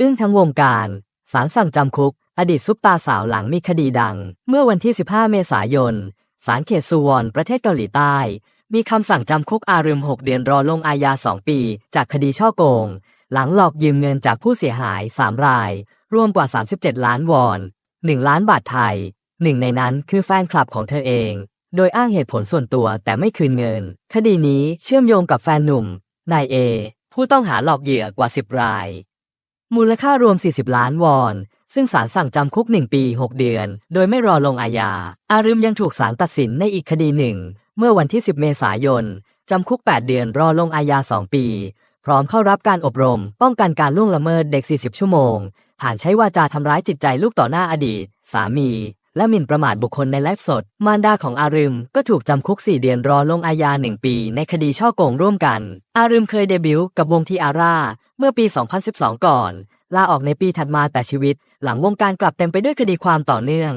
อึ้งทั้งวงการศาลสั่งจำคุก อดีตซุปตาสาวหลังมีคดีดัง เมื่อวันที่ 15 เมษายนศาลเขตซูวอนประเทศเกาหลีใต้ มีคำสั่งจำคุกอารึม 6 เดือนรอลงอาญา 2 ปี จากคดีช่อโกง หลังหลอกยืมเงินจากผู้เสียหาย 3 ราย รวมกว่า 37 ล้านวอน 1 ล้านบาทไทย หนึ่งในนั้นคือแฟนคลับของเธอเอง โดยอ้างเหตุผลส่วนตัวแต่ไม่คืนเงิน คดีนี้เชื่อมโยงกับแฟนหนุ่มนายเอผู้ต้องหาหลอกเหยื่อกว่า 10 ราย มูลค่ารวม 40 ล้านวอน ซึ่งศาลสั่งจำคุก 1 ปี 6 เดือน โดยไม่รอลงอาญา อารึมยังถูกศาลตัดสินในอีกคดีหนึ่ง เมื่อวันที่ 10 เมษายน จำคุก 8 เดือนรอลงอาญา 2 ปี พร้อมเข้ารับการอบรม ป้องกันการล่วงละเมิดเด็ก 40 ชั่วโมง ฐานใช้วาจาทำร้ายจิตใจลูกต่อหน้าอดีต สามีและหมิ่นประมาทบุคคลในไลฟ์สด มารดาของอารึมก็ถูกจำคุก 4 เดือนรอลงอาญา 1 ปี ในคดีช่อโกงร่วมกัน อารึมเคยเดบิวต์กับวงทีอาร่าเมื่อปี 2012 ก่อน ลาออกในปีถัดมาแต่ชีวิต หลังวงการกลับเต็มไปด้วยคดีความต่อเนื่อง